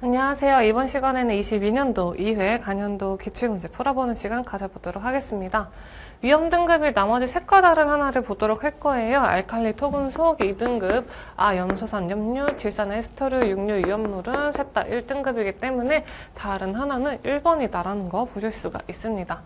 안녕하세요. 이번 시간에는 22년도 2회 간연도 기출문제 풀어보는 시간 가져보도록 하겠습니다. 위험 등급이 나머지 색과 다른 하나를 보도록 할 거예요. 알칼리 토금속 2등급, 아, 염소산 염류, 질산 에스터르, 육류 위험물은 셋 다 1등급이기 때문에 다른 하나는 1번이다라는 거 보실 수가 있습니다.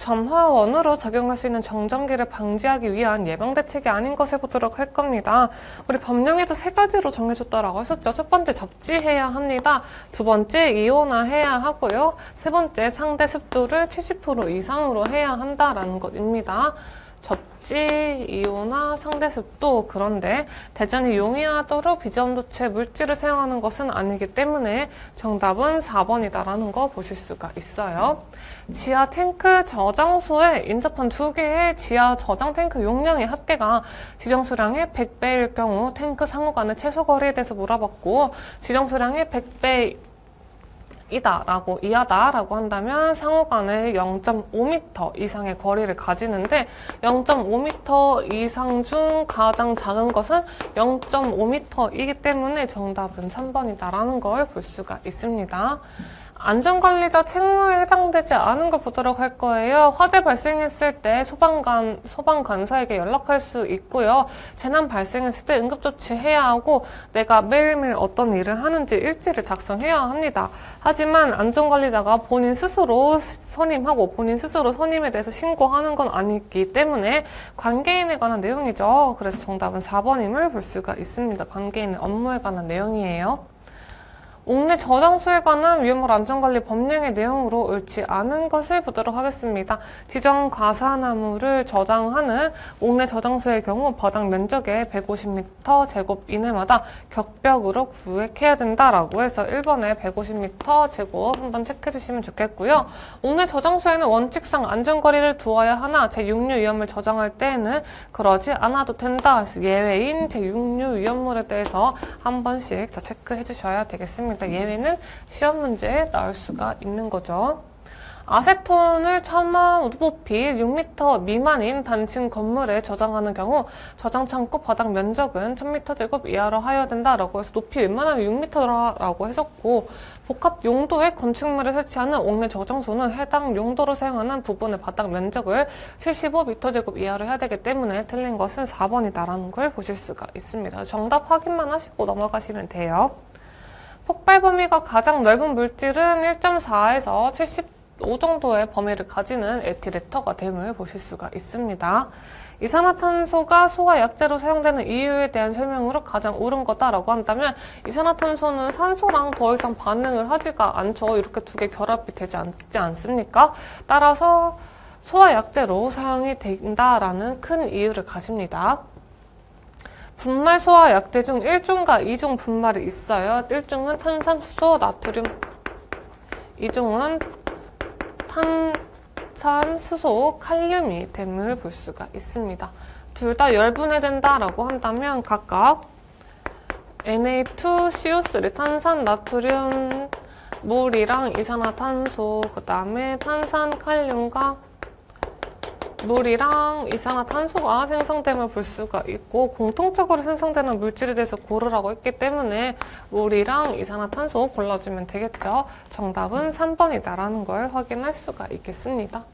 점화원으로 적용할 수 있는 정전기를 방지하기 위한 예방 대책이 아닌 것을 보도록 할 겁니다. 우리 법령에도 세 가지로 정해줬다라고 했었죠. 첫 번째 접지해야 합니다. 두 번째 이온화해야 하고요. 세 번째 상대 습도를 70% 이상으로 해야 한다라는 것입니다. 접 지, 이온화, 상대 습도 그런데 대전이 용이하도록 비전도체 물질을 사용하는 것은 아니기 때문에 정답은 4번이다라는 거 보실 수가 있어요. 지하 탱크 저장소에 인접한 두 개의 지하 저장 탱크 용량의 합계가 지정 수량의 100배일 경우 탱크 상호 간의 최소 거리에 대해서 물어봤고 지정 수량의 100배 이다라고 이하다라고 한다면 상호 간의 0.5m 이상의 거리를 가지는데 0.5m 이상 중 가장 작은 것은 0.5m이기 때문에 정답은 3번이다라는 걸 볼 수가 있습니다. 안전관리자 책무에 해당되지 않은 거 보도록 할 거예요. 화재 발생했을 때 소방관, 소방관사에게 연락할 수 있고요. 재난 발생했을 때 응급조치 해야 하고 내가 매일매일 어떤 일을 하는지 일지를 작성해야 합니다. 하지만 안전관리자가 본인 스스로 선임하고 본인 스스로 선임에 대해서 신고하는 건 아니기 때문에 관계인에 관한 내용이죠. 그래서 정답은 4번임을 볼 수가 있습니다. 관계인의 업무에 관한 내용이에요. 옥내 저장소에 관한 위험물 안전관리 법령의 내용으로 옳지 않은 것을 보도록 하겠습니다. 지정 가사나무를 저장하는 옥내 저장소의 경우 바닥 면적의 150m 제곱 이내마다 격벽으로 구획해야 된다라고 해서 1번에 150m 제곱 한번 체크해 주시면 좋겠고요. 옥내 저장소에는 원칙상 안전거리를 두어야 하나 제6류 위험을 저장할 때에는 그러지 않아도 된다. 예외인 제6류 위험물에 대해서 한 번씩 다 체크해 주셔야 되겠습니다. 예외는 시험 문제에 나올 수가 있는 거죠. 아세톤을 천만 우드높이 6m 미만인 단층 건물에 저장하는 경우 저장 창고 바닥 면적은 1000m 제곱 이하로 하여야 된다라고 해서 높이 웬만하면 6m라고 했었고 복합 용도의 건축물을 설치하는 옥내 저장소는 해당 용도로 사용하는 부분의 바닥 면적을 75m 제곱 이하로 해야 되기 때문에 틀린 것은 4번이다라는 걸 보실 수가 있습니다. 정답 확인만 하시고 넘어가시면 돼요. 폭발 범위가 가장 넓은 물질은 1.4에서 75 정도의 범위를 가지는 에틸에터가 됨을 보실 수가 있습니다. 이산화탄소가 소화약제로 사용되는 이유에 대한 설명으로 가장 옳은 거다라고 한다면 이산화탄소는 산소랑 더 이상 반응을 하지가 않죠. 이렇게 두 개 결합이 되지 않지 않습니까? 따라서 소화약제로 사용이 된다라는 큰 이유를 가집니다. 분말 소화 약제 중 1종과 2종 분말이 있어요. 1종은 탄산수소, 나트륨, 2종은 탄산수소, 칼륨이 됨을 볼 수가 있습니다. 둘 다 열분해 된다라고 한다면 각각 Na2CO3 탄산, 나트륨, 물이랑 이산화탄소, 그 다음에 탄산, 칼륨과 물이랑 이산화탄소가 생성됨을 볼 수가 있고 공통적으로 생성되는 물질에 대해서 고르라고 했기 때문에 물이랑 이산화탄소 골라주면 되겠죠. 정답은 3번이다라는 걸 확인할 수가 있겠습니다.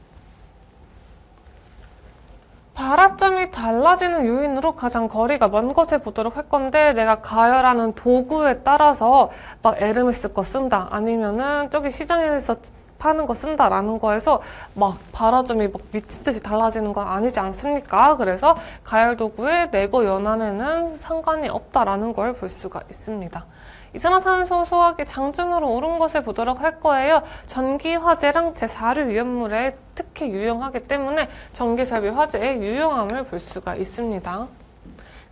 발화점이 달라지는 요인으로 가장 거리가 먼 것을 보도록 할 건데 내가 가열하는 도구에 따라서 막 에르메스 거 쓴다 아니면은 저기 시장에서 파는 거 쓴다라는 거에서 막 발화점이 막 미친 듯이 달라지는 건 아니지 않습니까? 그래서 가열 도구의 내고 연한에는 상관이 없다라는 걸 볼 수가 있습니다. 이산화탄소 소화기 장점으로 옳은 것을 보도록 할 거예요. 전기 화재랑 제4류 위험물에 특히 유용하기 때문에 전기 설비 화재의 유용함을 볼 수가 있습니다.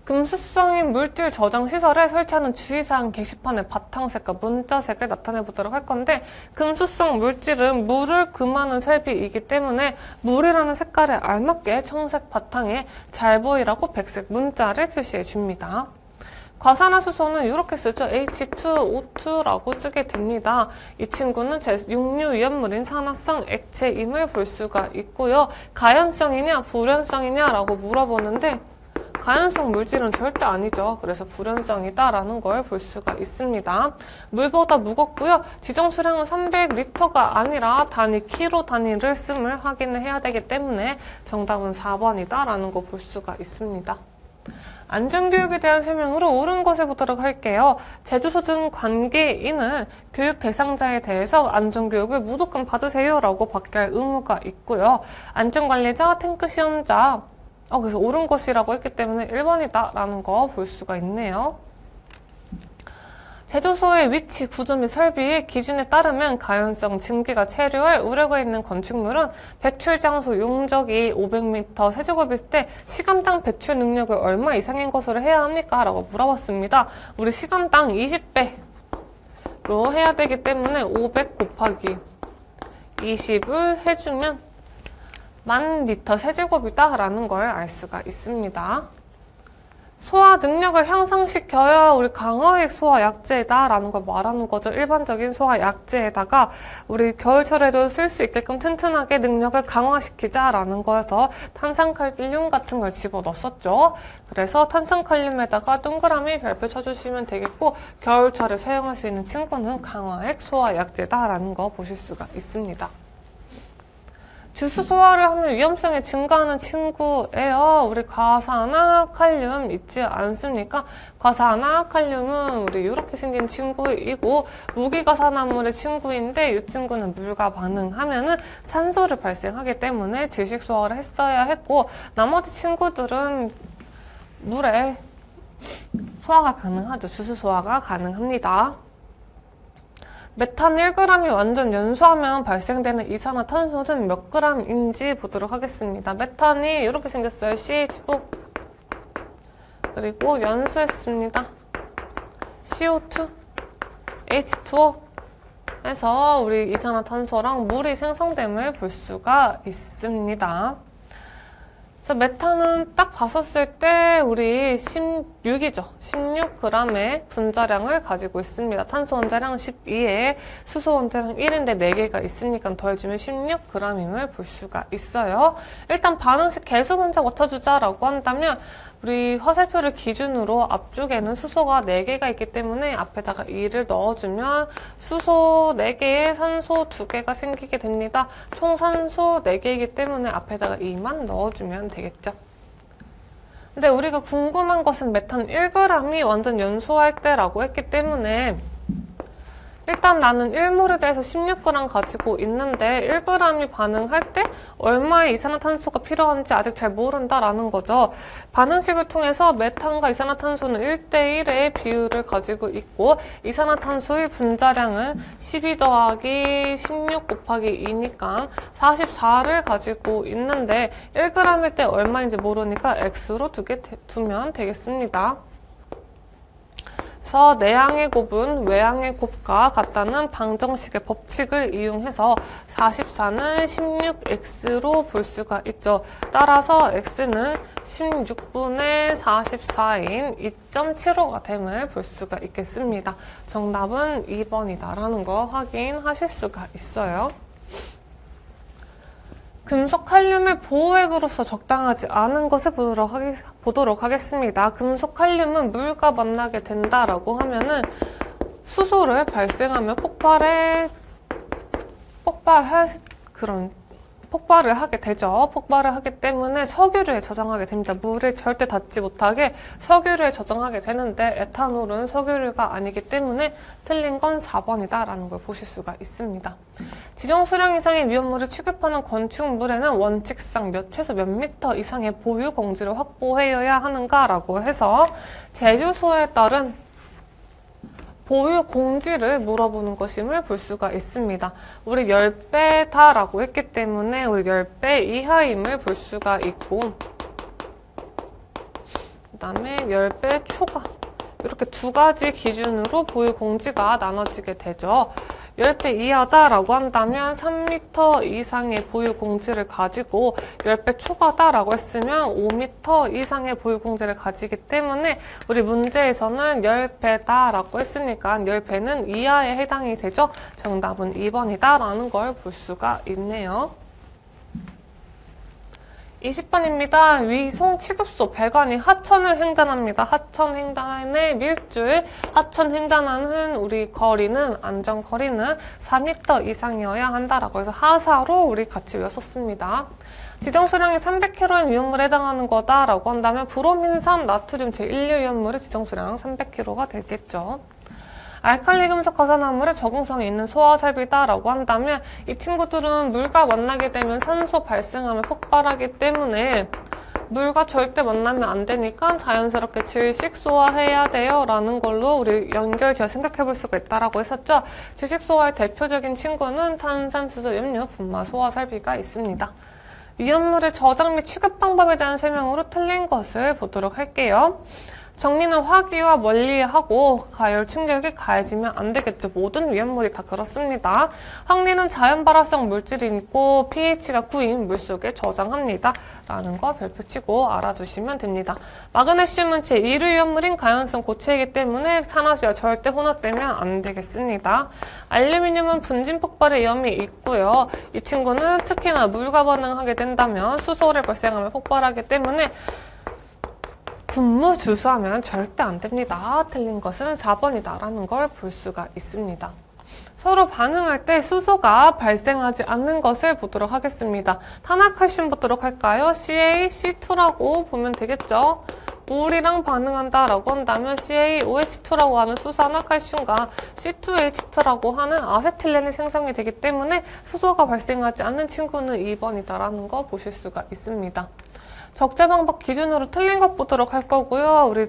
금수성인 물질 저장 시설에 설치하는 주의사항 게시판의 바탕색과 문자색을 나타내 보도록 할 건데 금수성 물질은 물을 금하는 설비이기 때문에 물이라는 색깔에 알맞게 청색 바탕에 잘 보이라고 백색 문자를 표시해 줍니다. 과산화수소는 이렇게 쓰죠. H2O2라고 쓰게 됩니다. 이 친구는 제6류 위험물인 산화성 액체임을 볼 수가 있고요. 가연성이냐 불연성이냐라고 물어보는데 가연성 물질은 절대 아니죠. 그래서 불연성이다라는 걸 볼 수가 있습니다. 물보다 무겁고요. 지정 수량은 300리터가 아니라 단위 키로 단위를 씀을 확인을 해야 되기 때문에 정답은 4번이다라는 거 볼 수가 있습니다. 안전교육에 대한 설명으로 옳은 것을 보도록 할게요. 제주소증 관계인은 교육 대상자에 대해서 안전교육을 무조건 받으세요라고 받게 할 의무가 있고요. 안전관리자, 탱크 시험자, 어, 그래서 옳은 것이라고 했기 때문에 1번이다라는 거 볼 수가 있네요. 제조소의 위치, 구조 및 설비의 기준에 따르면 가연성 증기가 체류할 우려가 있는 건축물은 배출 장소 용적이 500m 세제곱일 때 시간당 배출 능력을 얼마 이상인 것으로 해야 합니까? 라고 물어봤습니다. 우리 시간당 20배로 해야 되기 때문에 500 곱하기 20을 해주면 만 미터 세제곱이다 라는 걸 알 수가 있습니다. 소화 능력을 향상시켜야 우리 강화액 소화 약제다라는 걸 말하는 거죠. 일반적인 소화 약제에다가 우리 겨울철에도 쓸 수 있게끔 튼튼하게 능력을 강화시키자라는 거여서 탄산칼륨 같은 걸 집어 넣었었죠. 그래서 탄산칼륨에다가 동그라미 별표 쳐주시면 되겠고 겨울철에 사용할 수 있는 친구는 강화액 소화 약제다라는 거 보실 수가 있습니다. 주스 소화를 하면 위험성이 증가하는 친구예요. 우리 과산화 칼륨 있지 않습니까? 과산화 칼륨은 우리 이렇게 생긴 친구이고 무기가 산화물의 친구인데 이 친구는 물과 반응하면은 산소를 발생하기 때문에 질식 소화를 했어야 했고 나머지 친구들은 물에 소화가 가능하죠. 주스 소화가 가능합니다. 메탄 1g이 완전 연소하면 발생되는 이산화탄소는 몇 g인지 보도록 하겠습니다. 메탄이 이렇게 생겼어요. CH4 그리고 연소했습니다. CO2, H2O 해서 우리 이산화탄소랑 물이 생성됨을 볼 수가 있습니다. 그래서 메탄은 딱 봤었을 때 우리 16이죠. 16g의 분자량을 가지고 있습니다. 탄소 원자량 12에 수소 원자량 1인데 4개가 있으니까 더해주면 16g임을 볼 수가 있어요. 일단 반응식 개수 먼저 맞춰주자라고 한다면 우리 화살표를 기준으로 앞쪽에는 수소가 4개가 있기 때문에 앞에다가 2를 넣어주면 수소 4개에 산소 2개가 생기게 됩니다. 총 산소 4개이기 때문에 앞에다가 2만 넣어주면 되겠죠. 근데 우리가 궁금한 것은 메탄 1g이 완전 연소할 때라고 했기 때문에 일단 나는 1몰에 대해서 16g 가지고 있는데 1g이 반응할 때 얼마의 이산화탄소가 필요한지 아직 잘 모른다라는 거죠. 반응식을 통해서 메탄과 이산화탄소는 1대1의 비율을 가지고 있고 이산화탄소의 분자량은 12 더하기 16 곱하기 2니까 44를 가지고 있는데 1g일 때 얼마인지 모르니까 x로 두개 두면 되겠습니다. 그래서 내양의 곱은 외양의 곱과 같다는 방정식의 법칙을 이용해서 44는 16x로 볼 수가 있죠. 따라서 x는 16분의 44인 2.75가 됨을 볼 수가 있겠습니다. 정답은 2번이다라는 거 확인하실 수가 있어요. 금속 칼륨의 보호액으로서 적당하지 않은 것을 보도록, 하겠, 하겠 습니다. 금속 칼륨은 물과 만나게 된다라고 하면은 수소를 발생하며 폭발에 폭발할 그런 폭발을 하게 되죠. 폭발을 하기 때문에 석유류에 저장하게 됩니다. 물에 절대 닿지 못하게 석유류에 저장하게 되는데 에탄올은 석유류가 아니기 때문에 틀린 건 4번이다라는 걸 보실 수가 있습니다. 지정 수량 이상의 위험물을 취급하는 건축물에는 원칙상 몇 최소 몇 미터 이상의 보유 공지를 확보해야 하는가라고 해서 제조소에 따른 보유 공지를 물어보는 것임을 볼 수가 있습니다. 우리 10배다라고 했기 때문에 우리 10배 이하임을 볼 수가 있고 그 다음에 10배 초과 이렇게 두 가지 기준으로 보유 공지가 나눠지게 되죠. 10배 이하다라고 한다면 3m 이상의 보유 공지를 가지고 10배 초과다라고 했으면 5m 이상의 보유 공지를 가지기 때문에 우리 문제에서는 10배다라고 했으니까 10배는 이하에 해당이 되죠. 정답은 2번이다라는 걸 볼 수가 있네요. 20번입니다. 위송 취급소 배관이 하천을 횡단합니다. 하천 횡단의 밀줄, 하천 횡단하는 우리 거리는 안전 거리는 4m 이상이어야 한다라고 해서 하사로 우리 같이 외웠었습니다. 지정 수량이 300kg인 위험물에 해당하는 거다라고 한다면 브로민산 나트륨 제1류 위험물의 지정 수량 300kg가 되겠죠. 알칼리 금속 가산화물에 적응성이 있는 소화설비다라고 한다면 이 친구들은 물과 만나게 되면 산소 발생하면 폭발하기 때문에 물과 절대 만나면 안 되니까 자연스럽게 질식 소화해야 돼요 라는 걸로 우리 연결지어 생각해 볼 수가 있다라고 했었죠. 질식 소화의 대표적인 친구는 탄산수소 염료 분마 소화 설비가 있습니다. 위험물의 저장 및 취급 방법에 대한 설명으로 틀린 것을 보도록 할게요. 정리는 화기와 멀리하고 가열 충격이 가해지면 안 되겠죠. 모든 위험물이 다 그렇습니다. 황리는 자연 발화성 물질이 있고 pH가 9인 물속에 저장합니다. 라는 거 별표치고 알아두시면 됩니다. 마그네슘은 제1류 위험물인 가연성 고체이기 때문에 산화수와 절대 혼합되면 안 되겠습니다. 알루미늄은 분진 폭발의 위험이 있고요. 이 친구는 특히나 물과 반응하게 된다면 수소를 발생하면 폭발하기 때문에 분무 주수하면 절대 안 됩니다. 틀린 것은 4번이다라는 걸 볼 수가 있습니다. 서로 반응할 때 수소가 발생하지 않는 것을 보도록 하겠습니다. 탄화칼슘 보도록 할까요? CaC2라고 보면 되겠죠? 물이랑 반응한다라고 한다면 CaOH2라고 하는 수산화칼슘과 C2H2라고 하는 아세틸렌이 생성이 되기 때문에 수소가 발생하지 않는 친구는 2번이다라는 거 보실 수가 있습니다. 적재 방법 기준으로 틀린 것 보도록 할 거고요. 우리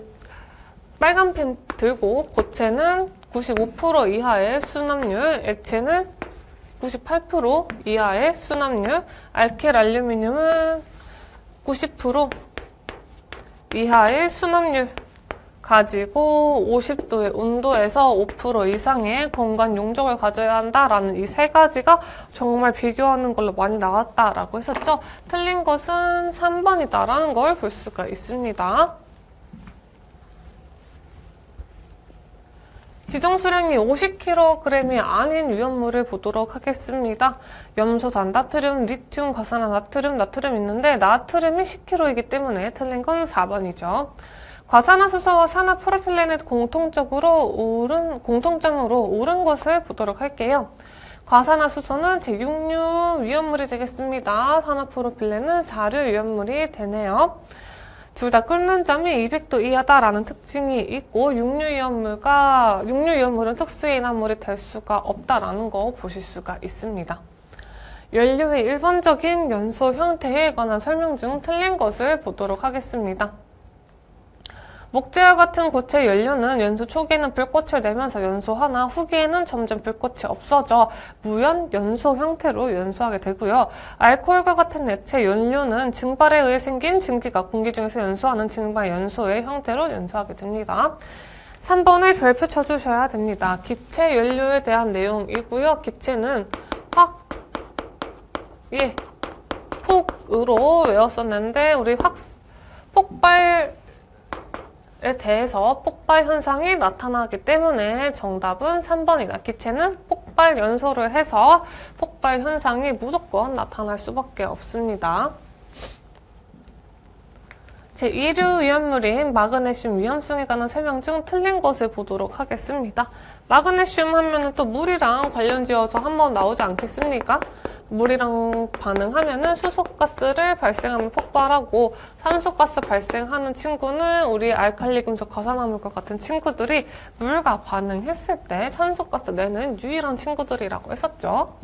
빨간 펜 들고 고체는 95% 이하의 수납률, 액체는 98% 이하의 수납률, 알킬 알루미늄은 90% 이하의 수납률 가지고 50도의 온도에서 5% 이상의 공간 용적을 가져야 한다라는 이 세 가지가 정말 비교하는 걸로 많이 나왔다라고 했었죠. 틀린 것은 3번이다라는 걸 볼 수가 있습니다. 지정 수량이 50kg이 아닌 위험물을 보도록 하겠습니다. 염소, 단, 나트륨, 리튬, 과산화 나트륨, 나트륨 있는데 나트륨이 10kg이기 때문에 틀린 건 4번이죠. 과산화수소와 산화 프로필렌은 공통적으로 옳은, 공통점으로 옳은 것을 보도록 할게요. 과산화수소는 제6류 위험물이 되겠습니다. 산화 프로필렌은 4류 위험물이 되네요. 둘 다 끓는 점이 200도 이하다라는 특징이 있고 육류 위험물과 육류 위험물은 특수인화물이 될 수가 없다라는 거 보실 수가 있습니다. 연료의 일반적인 연소 형태에 관한 설명 중 틀린 것을 보도록 하겠습니다. 목재와 같은 고체 연료는 연소 초기에는 불꽃을 내면서 연소하나 후기에는 점점 불꽃이 없어져 무연 연소 형태로 연소하게 되고요. 알코올과 같은 액체 연료는 증발에 의해 생긴 증기가 공기 중에서 연소하는 증발 연소의 형태로 연소하게 됩니다. 3번을 별표 쳐주셔야 됩니다. 기체 연료에 대한 내용이고요. 기체는 확, 예, 폭으로 외웠었는데 우리 확, 폭발 에 대해서 폭발 현상이 나타나기 때문에 정답은 3번이다. 기체는 폭발 연소를 해서 폭발 현상이 무조건 나타날 수밖에 없습니다. 제1류 위험물인 마그네슘 위험성에 관한 설명 중 틀린 것을 보도록 하겠습니다. 마그네슘 하면은 또 물이랑 관련 지어서 한번 나오지 않겠습니까? 물이랑 반응하면은 수소가스를 발생하면 폭발하고 산소가스 발생하는 친구는 우리 알칼리 금속 가산화물과 같은 친구들이 물과 반응했을 때 산소가스 내는 유일한 친구들이라고 했었죠.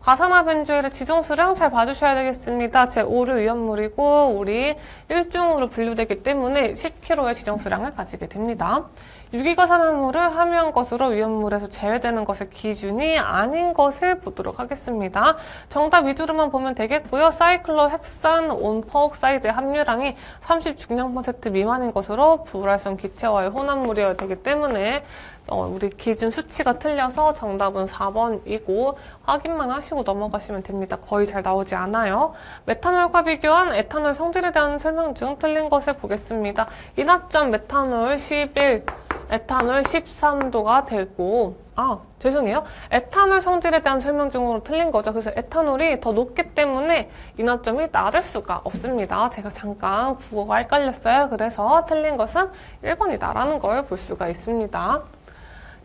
과산화 변조일의 지정 수량 잘 봐주셔야 되겠습니다. 제 5류 위험물이고 우리 1중으로 분류되기 때문에 10kg의 지정 수량을 가지게 됩니다. 유기과산화물을 함유한 것으로 위험물에서 제외되는 것의 기준이 아닌 것을 보도록 하겠습니다. 정답 위주로만 보면 되겠고요. 사이클로 헥산 온퍼옥사이드의 함유량이 30중량% 미만인 것으로 불활성 기체와의 혼합물이어야 되기 때문에 어, 우리 기준 수치가 틀려서 정답은 4번이고 확인만 하시고 넘어가시면 됩니다. 거의 잘 나오지 않아요. 메탄올과 비교한 에탄올 성질에 대한 설명 중 틀린 것을 보겠습니다. 이낙점 메탄올 11 에탄올 13도가 되고 아 죄송해요. 에탄올 성질에 대한 설명중으로 틀린 거죠. 그래서 에탄올이 더 높기 때문에 인화점이 낮을 수가 없습니다. 제가 잠깐 국어가 헷갈렸어요. 그래서 틀린 것은 1번이다라는 걸 볼 수가 있습니다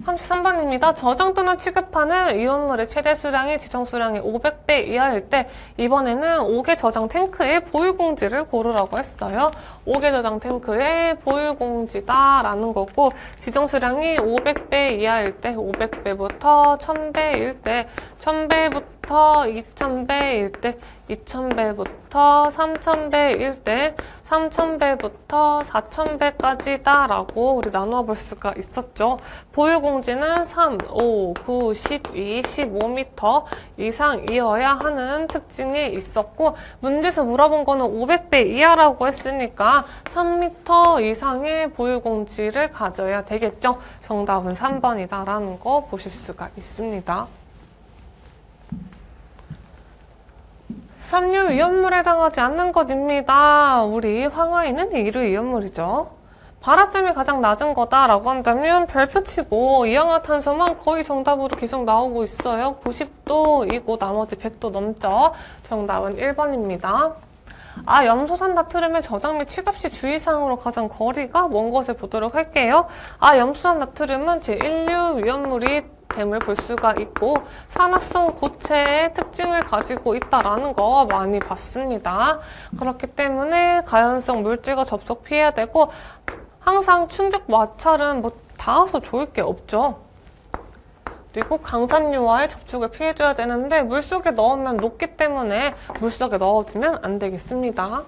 33번입니다. 저장 또는 취급하는 이온물의 최대 수량이 지정 수량의 500배 이하일 때 이번에는 5개 저장 탱크의 보유 공지를 고르라고 했어요. 5개 저장 탱크의 보유 공지다라는 거고 지정 수량이 500배 이하일 때 500배부터 1000배일 때 1000배부터 2000배일 때 2000배부터 3000배일 때 3000배부터 4000배까지다 라고 우리 나누어 볼 수가 있었죠. 보유 공지는 3, 5, 9, 12, 15m 이상이어야 하는 특징이 있었고 문제에서 물어본 거는 500배 이하라고 했으니까 3m 이상의 보유 공지를 가져야 되겠죠. 정답은 3번이다라는 거 보실 수가 있습니다. 삼류 위험물에 해당하지 않는 것입니다. 우리 황화인은 이류 위험물이죠. 발화점이 가장 낮은 거다라고 한다면 별표 치고 이氧화탄소만 거의 정답으로 계속 나오고 있어요. 90도이고 나머지 100도 넘죠. 정답은 1번입니다. 아, 염소산 나트륨의 저장 및 취급 시 주의사항으로 가장 거리가 먼 것을 보도록 할게요. 아, 염소산 나트륨은 제1류 위험물이 됨을 볼 수가 있고 산화성 고체의 특징을 가지고 있다라는 거 많이 봤습니다. 그렇기 때문에 가연성 물질과 접속 피해야 되고 항상 충격 마찰은 뭐 닿아서 좋을 게 없죠. 그리고 강산유와의 접촉을 피해줘야 되는데 물속에 넣으면 녹기 때문에 물속에 넣어주면 안 되겠습니다.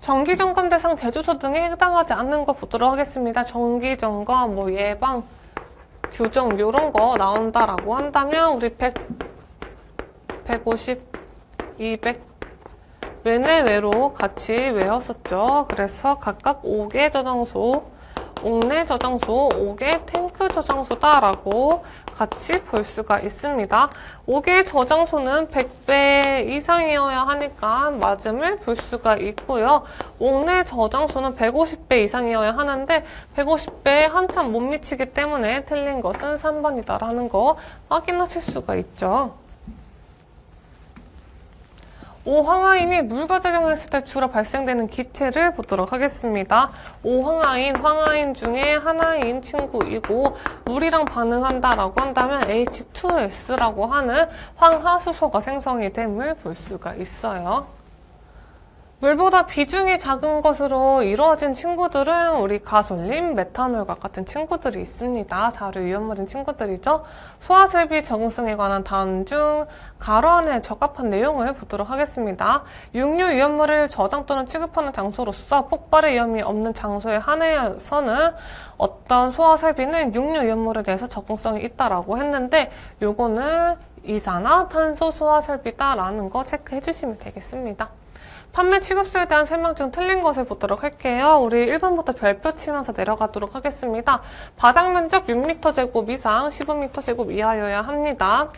정기점검 대상 제조소 등에 해당하지 않는 거 보도록 하겠습니다. 정기점검, 뭐 예방, 규정 이런 거 나온다라고 한다면 우리 100, 150, 200 외내외로 같이 외웠었죠. 그래서 각각 5개 저장소, 옥내 저장소, 5개 탱크 저장소다라고 같이 볼 수가 있습니다. 5개 저장소는 100배 이상이어야 하니까 맞음을 볼 수가 있고요. 옥내 저장소는 150배 이상이어야 하는데 150배에 한참 못 미치기 때문에 틀린 것은 3번이다라는 거 확인하실 수가 있죠. 오황화인이 물과 작용했을 때 주로 발생되는 기체를 보도록 하겠습니다. 오황화인, 황화인 중에 하나인 친구이고 물이랑 반응한다라고 한다면 H2S라고 하는 황화수소가 생성이 됨을 볼 수가 있어요. 물보다 비중이 작은 것으로 이루어진 친구들은 우리 가솔린, 메탄올과 같은 친구들이 있습니다. 사료 위험물인 친구들이죠. 소화설비 적응성에 관한 다음 중 가로 안에 적합한 내용을 보도록 하겠습니다. 육류 위험물을 저장 또는 취급하는 장소로서 폭발의 위험이 없는 장소에 한해서는 어떤 소화설비는 육류 위험물에 대해서 적응성이 있다라고 했는데 요거는 이산화탄소 소화설비다라는 거 체크해 주시면 되겠습니다. 판매 취급수에 대한 설명 중 틀린 것을 보도록 할게요. 우리 1번부터 별표 치면서 내려가도록 하겠습니다. 바닥 면적 6m 제곱 이상 15m 제곱 이하여야 합니다.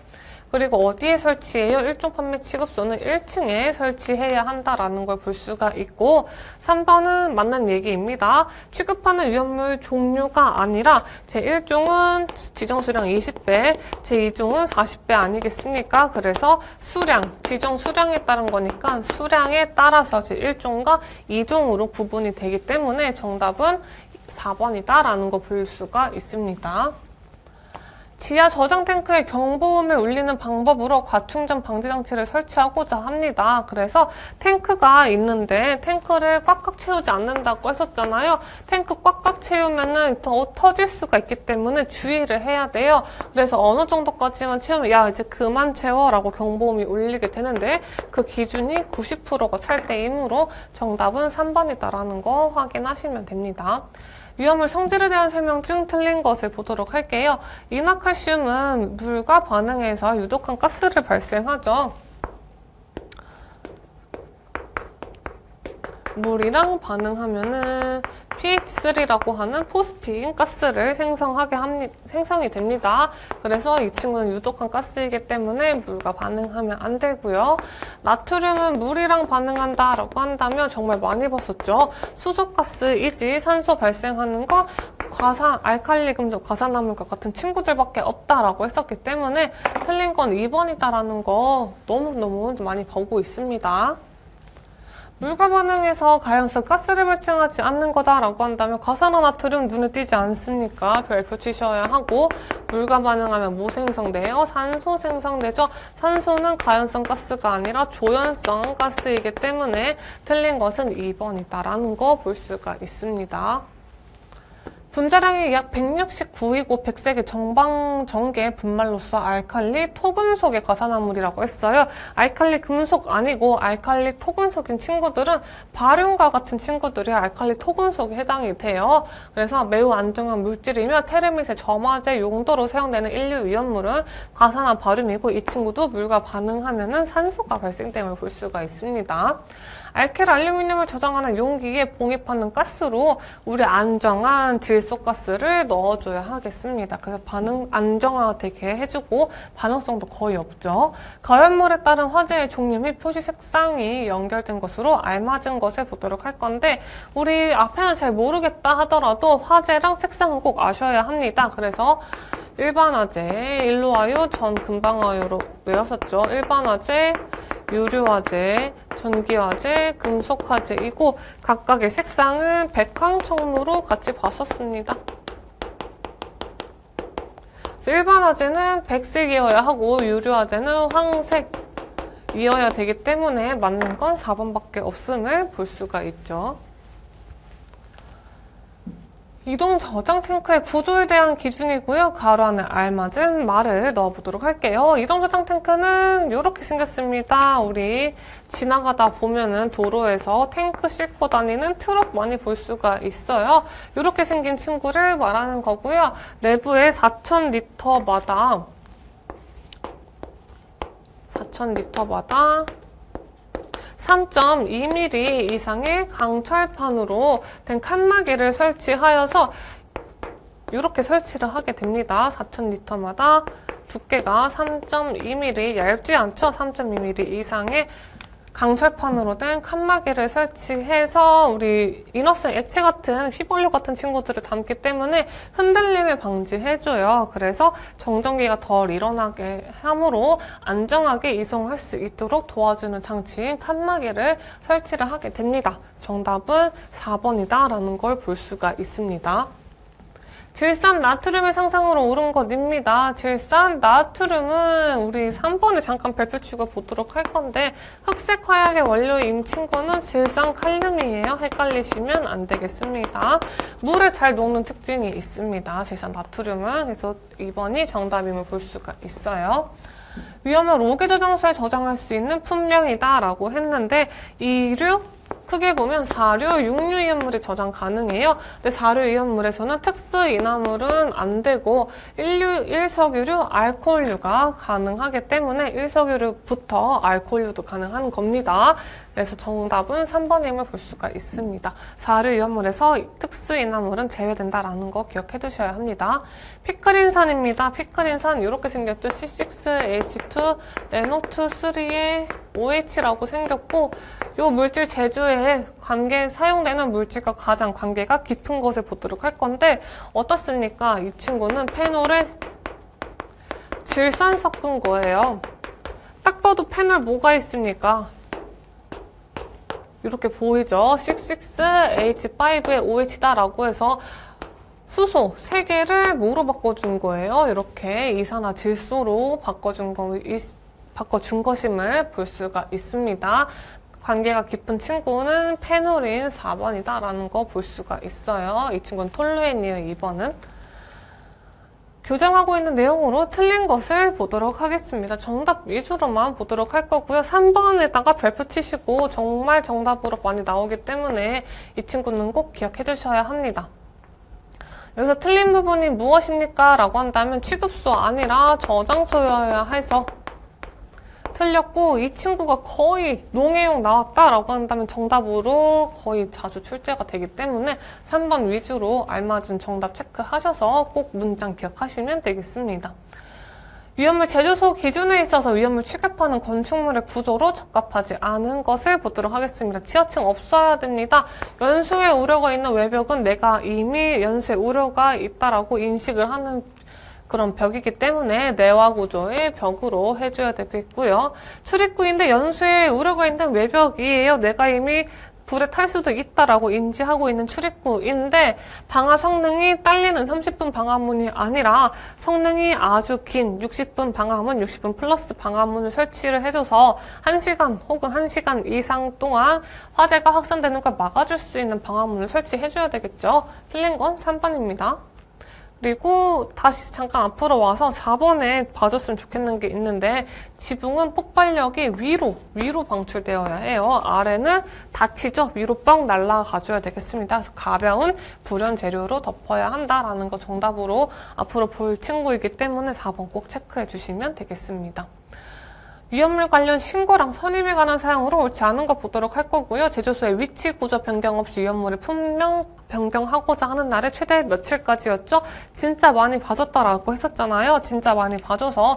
그리고 어디에 설치해요? 일종 판매 취급소는 1층에 설치해야 한다라는 걸 볼 수가 있고 3번은 맞는 얘기입니다. 취급하는 위험물 종류가 아니라 제1종은 지정 수량 20배, 제2종은 40배 아니겠습니까? 그래서 수량, 지정 수량에 따른 거니까 수량에 따라서 제1종과 2종으로 구분이 되기 때문에 정답은 4번이다라는 거 볼 수가 있습니다. 지하 저장 탱크에 경보음을 울리는 방법으로 과충전 방지 장치를 설치하고자 합니다. 그래서 탱크가 있는데 탱크를 꽉꽉 채우지 않는다고 했었잖아요. 탱크 꽉꽉 채우면은 더 터질 수가 있기 때문에 주의를 해야 돼요. 그래서 어느 정도까지만 채우면 야 이제 그만 채워라고 경보음이 울리게 되는데 그 기준이 90%가 찰 때이므로 정답은 3번이다라는 거 확인하시면 됩니다. 위험물 성질에 대한 설명 중 틀린 것을 보도록 할게요. 이나칼슘은 물과 반응해서 유독한 가스를 발생하죠. 물이랑 반응하면은 PH3라고 하는 포스핀 가스를 생성하게 합니, 생성이 됩니다. 그래서 이 친구는 유독한 가스이기 때문에 물과 반응하면 안 되고요. 나트륨은 물이랑 반응한다라고 한다면 정말 많이 봤었죠. 수소가스이지 산소 발생하는 거 과산, 알칼리 금속, 과산화물과 같은 친구들밖에 없다라고 했었기 때문에 틀린 건 2번이다라는 거 너무너무 많이 보고 있습니다. 물과 반응해서 가연성 가스를 발생하지 않는 거다라고 한다면 과산화 나트륨 눈에 띄지 않습니까? 별표 치셔야 하고 물과 반응하면 뭐 생성돼요? 산소 생성되죠. 산소는 가연성 가스가 아니라 조연성 가스이기 때문에 틀린 것은 2번이다라는 거 볼 수가 있습니다. 분자량이 약 169이고 백색의 정방 전개 분말로서 알칼리 토금속의 가산화물이라고 했어요. 알칼리 금속 아니고 알칼리 토금속인 친구들은 바륨과 같은 친구들이 알칼리 토금속에 해당이 돼요. 그래서 매우 안정한 물질이며 테르밋의 점화제 용도로 사용되는 인류 위험물은 가산화 바륨이고 이 친구도 물과 반응하면 산소가 발생됨을 볼 수가 있습니다. 알켈 알루미늄을 저장하는 용기에 봉입하는 가스로 우리 안정한 질소가스를 넣어줘야 하겠습니다. 그래서 반응 안정화되게 해주고 반응성도 거의 없죠. 가연물에 따른 화재의 종류 및 표시 색상이 연결된 것으로 알맞은 것을 보도록 할 건데 우리 앞에는 잘 모르겠다 하더라도 화재랑 색상은 꼭 아셔야 합니다. 그래서 일반화재, 일로화유, 전 금방화유로 외웠었죠. 일반화재, 유류화재, 전기화재, 금속화재이고 각각의 색상은 백황청로로 같이 봤었습니다. 그래서 일반 화재는 백색이어야 하고 유류 화재는 황색이어야 되기 때문에 맞는 건 4번밖에 없음을 볼 수가 있죠. 이동 저장 탱크의 구조에 대한 기준이고요. 가로 안에 알맞은 말을 넣어보도록 할게요. 이동 저장 탱크는 이렇게 생겼습니다. 우리 지나가다 보면은 도로에서 탱크 싣고 다니는 트럭 많이 볼 수가 있어요. 이렇게 생긴 친구를 말하는 거고요. 내부에 4,000리터마다 4,000리터마다 3.2mm 이상의 강철판으로 된 칸막이를 설치하여서 이렇게 설치를 하게 됩니다. 4,000리터마다 두께가 3.2mm 얇지 않죠? 3.2mm 이상의 강철판으로 된 칸막이를 설치해서 우리 이너스 액체 같은 휘발유 같은 친구들을 담기 때문에 흔들림을 방지해줘요. 그래서 정전기가 덜 일어나게 함으로 안정하게 이송할 수 있도록 도와주는 장치인 칸막이를 설치를 하게 됩니다. 정답은 4번이다 라는 걸 볼 수가 있습니다. 질산 나트륨의 상상으로 오른 것입니다. 질산 나트륨은 우리 3번에 잠깐 별표 치고 보도록 할 건데 흑색 화약의 원료인 친구는 질산 칼륨이에요. 헷갈리시면 안 되겠습니다. 물에 잘 녹는 특징이 있습니다. 질산 나트륨은 그래서 2번이 정답임을 볼 수가 있어요. 위험한 로게 저장소에 저장할 수 있는 품명이다 라고 했는데 이류 크게 보면 사류, 육류 이온물이 저장 가능해요. 근데 사류 이온물에서는 특수 인화물은 안 되고 일류, 일석유류, 알코올류가 가능하기 때문에 일석유류부터 알코올류도 가능한 겁니다. 그래서 정답은 3번임을 볼 수가 있습니다. 사류 이온물에서 특수 인화물은 제외된다라는 거 기억해 두셔야 합니다. 피크린산입니다. 피크린산 이렇게 생겼죠. C6H2 레노트 3의 OH라고 생겼고 이 물질 제조에 관계 사용되는 물질과 가장 관계가 깊은 것을 보도록 할 건데 어떻습니까? 이 친구는 페놀에 질산 섞은 거예요. 딱 봐도 페놀 뭐가 있습니까? 이렇게 보이죠? 66H5의 OH다라고 해서 수소 3개를 뭐로 바꿔준 거예요? 이렇게 이산화 질소로 바꿔준 거, 바꿔준 것임을 볼 수가 있습니다. 관계가 깊은 친구는 페놀인 4번이다라는 거 볼 수가 있어요. 이 친구는 톨루엔이에요, 2번은. 교정하고 있는 내용으로 틀린 것을 보도록 하겠습니다. 정답 위주로만 보도록 할 거고요. 3번에다가 별표 치시고 정말 정답으로 많이 나오기 때문에 이 친구는 꼭 기억해 두셔야 합니다. 여기서 틀린 부분이 무엇입니까? 라고 한다면 취급소 아니라 저장소여야 해서 틀렸고 이 친구가 거의 농해용 나왔다라고 한다면 정답으로 거의 자주 출제가 되기 때문에 3번 위주로 알맞은 정답 체크하셔서 꼭 문장 기억하시면 되겠습니다. 위험물 제조소 기준에 있어서 위험물 취급하는 건축물의 구조로 적합하지 않은 것을 보도록 하겠습니다. 지하층 없어야 됩니다. 연수에 우려가 있는 외벽은 내가 이미 연수에 우려가 있다라고 인식을 하는 그런 벽이기 때문에 내화 구조의 벽으로 해줘야 되겠고요. 출입구인데 연수에 우려가 있는 외벽이에요. 내가 이미 불에 탈 수도 있다라고 인지하고 있는 출입구인데 방화 성능이 딸리는 30분 방화문이 아니라 성능이 아주 긴 60분 방화문, 60분 플러스 방화문을 설치를 해줘서 1시간 혹은 1시간 이상 동안 화재가 확산되는 걸 막아줄 수 있는 방화문을 설치해줘야 되겠죠. 틀린 건 3번입니다. 그리고 다시 잠깐 앞으로 와서 4번에 봐줬으면 좋겠는 게 있는데 지붕은 폭발력이 위로 위로 방출되어야 해요. 아래는 다치죠. 위로 뻥 날아가줘야 되겠습니다. 그래서 가벼운 불연 재료로 덮어야 한다라는 거 정답으로 앞으로 볼 친구이기 때문에 4번 꼭 체크해 주시면 되겠습니다. 위험물 관련 신고랑 선임에 관한 사항으로 옳지 않은 거 보도록 할 거고요. 제조소의 위치 구조 변경 없이 위험물을 분명 변경하고자 하는 날에 최대 며칠까지였죠? 진짜 많이 봐줬다라고 했었잖아요. 진짜 많이 봐줘서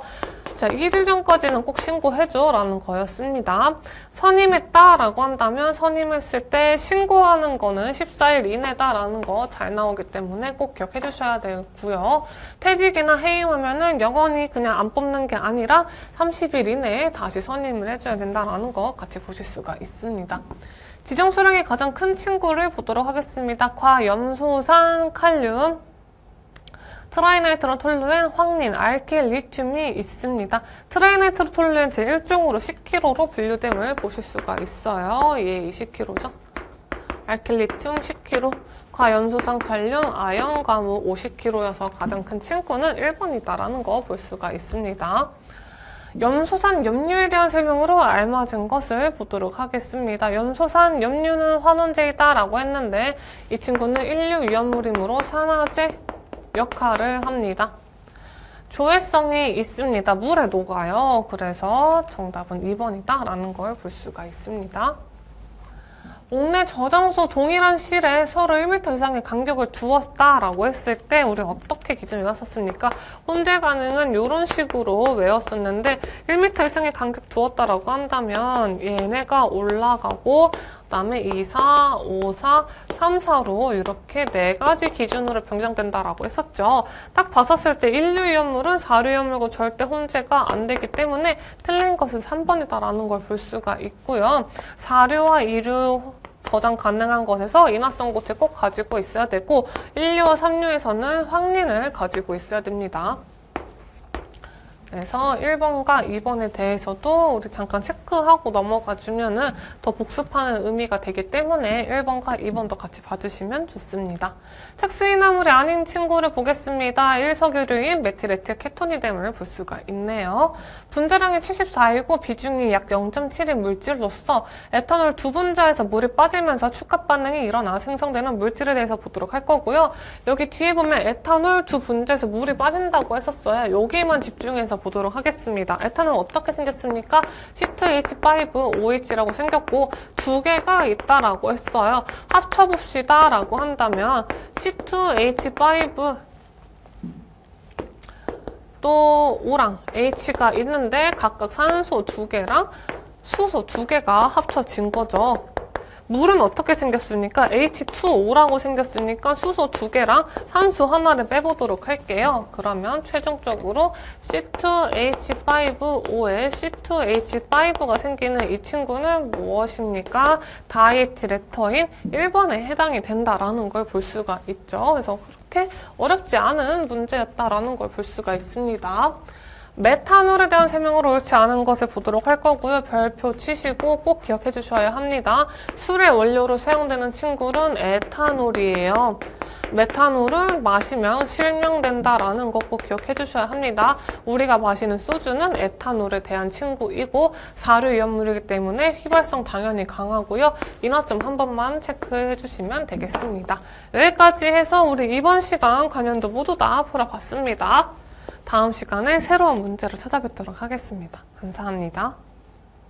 자, 1일 전까지는 꼭 신고해줘 라는 거였습니다. 선임했다 라고 한다면 선임했을 때 신고하는 거는 14일 이내다 라는 거 잘 나오기 때문에 꼭 기억해 주셔야 되고요. 퇴직이나 해임하면은 영원히 그냥 안 뽑는 게 아니라 30일 이내에 다시 선임을 해줘야 된다라는 거 같이 보실 수가 있습니다. 지정 수량이 가장 큰 친구를 보도록 하겠습니다. 과 염소산 칼륨, 트라이나이트로 톨루엔, 황린, 알킬, 리튬이 있습니다. 트라이나이트로 톨루엔 제1종으로 10kg로 분류됨을 보실 수가 있어요. 예, 20kg죠. 알킬, 리튬 10kg, 과연소산, 칼륨, 아연, 가무 50kg여서 가장 큰 친구는 1번이다라는 거 볼 수가 있습니다. 염소산 염류에 대한 설명으로 알맞은 것을 보도록 하겠습니다. 염소산 염류는 환원제이다라고 했는데 이 친구는 인류 위험물이므로 산화제 역할을 합니다. 조회성이 있습니다. 물에 녹아요. 그래서 정답은 2번이다 라는 걸 볼 수가 있습니다. 옥내 저장소 동일한 실에 서로 1m 이상의 간격을 두었다라고 했을 때 우리 어떻게 기준을 외웠었습니까? 혼재 가능은 이런 식으로 외웠었는데 1m 이상의 간격 두었다라고 한다면 얘네가 올라가고 그 다음에 2, 4, 5, 4, 3, 4로 이렇게 네 가지 기준으로 변경된다라고 했었죠. 딱 봤었을 때 인류위험물은 사류위험물과 절대 혼재가 안 되기 때문에 틀린 것은 3번이다라는 걸 볼 수가 있고요. 사류와 이류 저장 가능한 것에서 인화성 고체 꼭 가지고 있어야 되고 1류와 3류에서는 황린을 가지고 있어야 됩니다. 그래서 1번과 2번에 대해서도 우리 잠깐 체크하고 넘어가 주면은 더 복습하는 의미가 되기 때문에 1번과 2번도 같이 봐주시면 좋습니다. 특수인화물이 아닌 친구를 보겠습니다. 1석유류인 메틸에틸 케토니뎀을 볼 수가 있네요. 분자량이 74이고 비중이 약 0.7인 물질로서 에탄올 두 분자에서 물이 빠지면서 축합 반응이 일어나 생성되는 물질에 대해서 보도록 할 거고요. 여기 뒤에 보면 에탄올 두 분자에서 물이 빠진다고 했었어요. 여기만 집중해서 보도록 하겠습니다. 에탄올 어떻게 생겼습니까? C2H5OH라고 생겼고 두 개가 있다라고 했어요. 합쳐봅시다 라고 한다면 C2H5 또 O랑 H가 있는데 각각 산소 두 개랑 수소 두 개가 합쳐진 거죠. 물은 어떻게 생겼습니까? H2O라고 생겼으니까 수소 두 개랑 산소 하나를 빼보도록 할게요. 그러면 최종적으로 C2H5O에 C2H5가 생기는 이 친구는 무엇입니까? 다이에틸에터인 1번에 해당이 된다라는 걸 볼 수가 있죠. 그래서 그렇게 어렵지 않은 문제였다라는 걸 볼 수가 있습니다. 메탄올에 대한 설명으로 옳지 않은 것을 보도록 할 거고요. 별표 치시고 꼭 기억해 주셔야 합니다. 술의 원료로 사용되는 친구는 에탄올이에요. 메탄올은 마시면 실명된다라는 거꼭 기억해 주셔야 합니다. 우리가 마시는 소주는 에탄올에 대한 친구이고 사류 위험물이기 때문에 휘발성 당연히 강하고요. 인화점 한 번만 체크해 주시면 되겠습니다. 여기까지 해서 우리 이번 시간 관련도 모두 다 풀어봤습니다. 다음 시간에 새로운 문제로 찾아뵙도록 하겠습니다. 감사합니다.